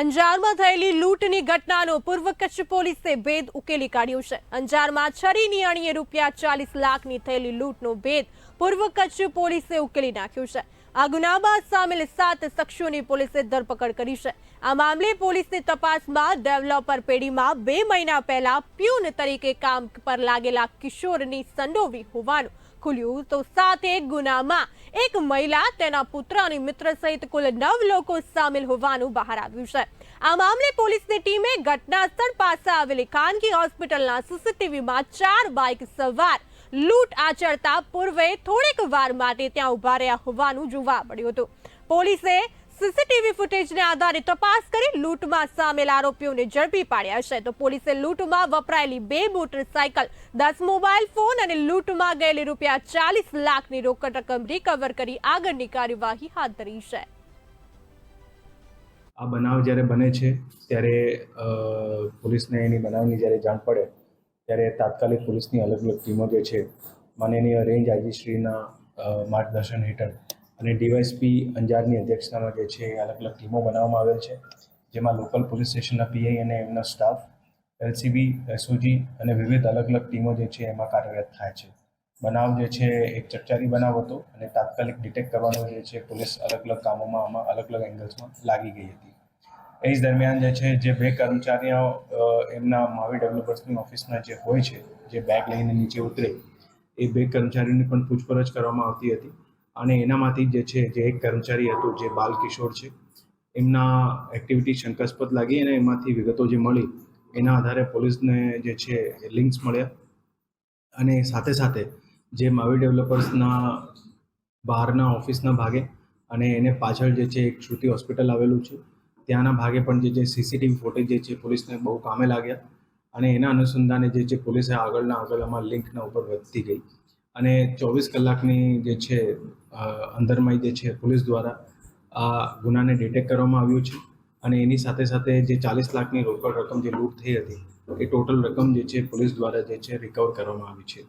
અંજારમાં થયેલી લૂંટની ઘટનાનો પૂર્વ કચ્છ પોલીસે ભેદ ઉકેલી કાઢ્યો છે. અંજારમાં છરીની અણીએ રૂપિયા ચાલીસ લાખની થયેલી લૂંટનો ભેદ પૂર્વ કચ્છ પોલીસે ઉકેલી નાખ્યો છે. આ ગુનામાં સામેલ સાત શખ્સોની પોલીસે ધરપકડ કરી છે. આ મામલે પોલીસની તપાસમાં ડેવલપર પેઢીમાં બે મહિના પહેલા પ્યુન તરીકે કામ પર લાગેલા કિશોરની સંડોવી હોવાનું ખુલ્યું. તો સાથે ગુનામાં એક મહિલા, તેના પુત્ર અને મિત્ર સહિત કુલ નવ લોકો સામેલ હોવાનું બહાર આવ્યું છે. આ મામલે પોલીસની ટીમે ઘટનાસ્થળ પાસે આવેલી ખાનગી હોસ્પિટલના સીસીટીવીમાં ચાર બાઇક સવાર લૂંટ આચરતા પૂર્વે થોડીક વાર માટે ત્યાં ઊભા રહ્યા હોવાનું જોવા મળ્યું હતું. પોલીસે સીસીટીવી ફૂટેજને આધારે તપાસ કરી લૂંટમાં સામેલ આરોપીઓને ઝડપી પાડ્યા છે. તો પોલીસે લૂંટમાં વપરાયેલી બે મોટરસાયકલ, દસ મોબાઈલ ફોન અને લૂંટમાં ગયેલી રૂપિયા ચાલીસ લાખની રોકડ રકમ રિકવર કરી આગળની કાર્યવાહી હાથ ધરી છે. આ બનાવ જ્યારે બને છે, ત્યારે પોલીસને એની બનાવની જ્યારે જાણ પડે ત્યારે તાત્કાલિક પોલીસની અલગ અલગ ટીમો જે છે, માનનીય રેન્જ આઈજીશ્રીના માર્ગદર્શન હેઠળ અને ડીવાયસપી અંજારની અધ્યક્ષતામાં જે છે અલગ અલગ ટીમો બનાવવામાં આવેલ છે, જેમાં લોકલ પોલીસ સ્ટેશનના પીઆઈ અને એમના સ્ટાફ, એલસીબી, એસઓજી અને વિવિધ અલગ અલગ ટીમો જે છે, એમાં કાર્યરત થાય છે. બનાવ જે છે, એક ચકચારી બનાવ હતો અને તાત્કાલિક ડિટેક્ટ કરવાનો જે છે, પોલીસ અલગ અલગ કામોમાં આમાં અલગ અલગ એંગલ્સમાં લાગી ગઈ હતી. એ જ દરમિયાન જે છે, જે બે કર્મચારીઓ એમના માવી ડેવલપર્સની ઓફિસના જે હોય છે, જે બેગ લઈને નીચે ઉતરે, એ બે કર્મચારીઓની પણ પૂછપરછ કરવામાં આવતી હતી. અને એનામાંથી જે છે, જે એક કર્મચારી હતો, જે બાલકિશોર છે, એમના એક્ટિવિટી શંકાસ્પદ લાગી અને એમાંથી વિગતો જે મળી, એના આધારે પોલીસને જે છે લિંક્સ મળ્યા. અને સાથે સાથે જે માવી ડેવલપર્સના બહારના ઓફિસના ભાગે અને એને પાછળ જે છે, એક શ્રુતિ હોસ્પિટલ આવેલું છે ત્યાંના ભાગે પણ જે છે સીસીટીવી ફૂટેજ જે છે, પોલીસને બહુ કામે લાગ્યા. અને એના અનુસંધાને જે છે પોલીસે આગળના આગળ આમાં લિંકના ઉપર વધતી ગઈ. અને ચોવીસ કલાકની જે છે અંદરમાં જે છે, પોલીસ દ્વારા આ ગુનાને ડિટેક્ટ કરવામાં આવ્યું છે. અને એની સાથે સાથે જે ચાલીસ લાખની રોકડ રકમ જે લૂંટ થઈ હતી, એ ટોટલ રકમ જે છે, પોલીસ દ્વારા જે છે, રિકવર કરવામાં આવી છે.